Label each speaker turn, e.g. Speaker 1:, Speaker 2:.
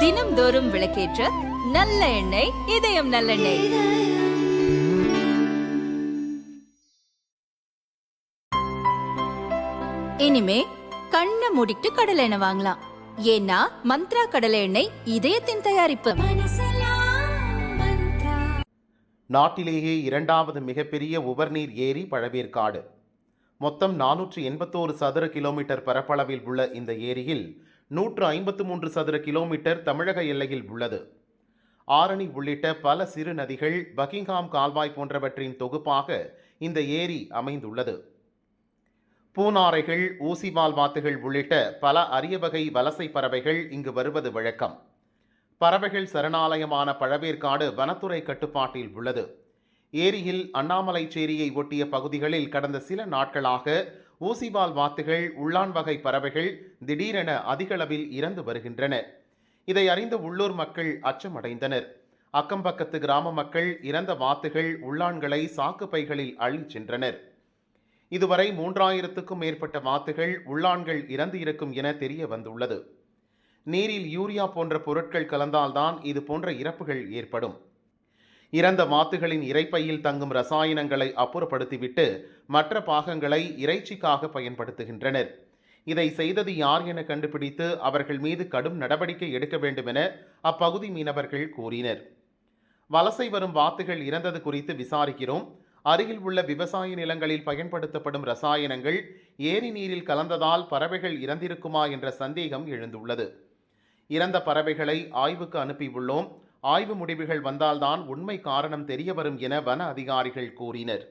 Speaker 1: தினம்தோறும் விளக்கேற்ற நல்ல எண்ணெய் இதயம் நல்லெண்ணெய். இனிமே கண்ணை மூடிட்டு கடலை எண்ணெய் வாங்கலாம். ஏன்னா மந்த்ரா கடலை எண்ணெய் இதயத்தின் தயாரிப்பு.
Speaker 2: நாட்டிலேயே இரண்டாவது மிகப்பெரிய உவர்நீர் ஏரி பழவேற்காடு. மொத்தம் நானூற்று எண்பத்தோரு சதுர கிலோமீட்டர் பரப்பளவில் உள்ள இந்த ஏரியில் நூற்று ஐம்பத்து மூன்று சதுர கிலோமீட்டர் தமிழக எல்லையில் உள்ளது. ஆரணி உள்ளிட்ட பல சிறு நதிகள் பக்கிங்ஹாம் கால்வாய் போன்றவற்றின் தொகுப்பாக இந்த ஏரி அமைந்துள்ளது. பூனாரைகள் ஊசிவால் வாத்துகள் உள்ளிட்ட பல அரிய வகை வலசை பறவைகள் இங்கு வருவது வழக்கம். பறவைகள் சரணாலயமான பழவேற்காடு வனத்துறை கட்டுப்பாட்டில் உள்ளது. ஏரியில் அண்ணாமலைச்சேரியை ஒட்டிய பகுதிகளில் கடந்த சில நாட்களாக ஊசிவால் வாத்துகள் உள்ளான் வகை பறவைகள் திடீரென அதிகளவில் இறந்து வருகின்றன. இதை அறிந்த உள்ளூர் மக்கள் அச்சமடைந்தனர். அக்கம்பக்கத்து கிராம மக்கள் இறந்த வாத்துகள் உள்ளான்களை சாக்கு பைகளில் அள்ளிச் சென்றனர். இதுவரை மூன்றாயிரத்துக்கும் மேற்பட்ட வாத்துகள் உள்ளான்கள் இறந்து இருக்கும் என தெரிய வந்துள்ளது. நீரில் யூரியா போன்ற பொருட்கள் கலந்தால்தான் இது போன்ற இறப்புகள் ஏற்படும். இறந்த வாத்துகளின் இரைப்பையில் தங்கும் ரசாயனங்களை அப்புறப்படுத்திவிட்டு மற்ற பாகங்களை இறைச்சிக்காக பயன்படுத்துகின்றனர். இதை செய்தது யார் என கண்டுபிடித்து அவர்கள் மீது கடும் நடவடிக்கை எடுக்க வேண்டும் என அப்பகுதி மீனவர்கள் கூறினர். வலசை வரும் வாத்துகள் இறந்தது குறித்து விசாரிக்கிறோம். அருகில் உள்ள விவசாய நிலங்களில் பயன்படுத்தப்படும் ரசாயனங்கள் ஏரி நீரில் கலந்ததால் பறவைகள் இறந்திருக்குமா என்ற சந்தேகம் எழுந்துள்ளது. இறந்த பறவைகளை ஆய்வுக்கு அனுப்பியுள்ளோம். ஆய்வு முடிவுகள் வந்தால்தான் உண்மை காரணம் தெரியவரும் என வன அதிகாரிகள் கூறினர்.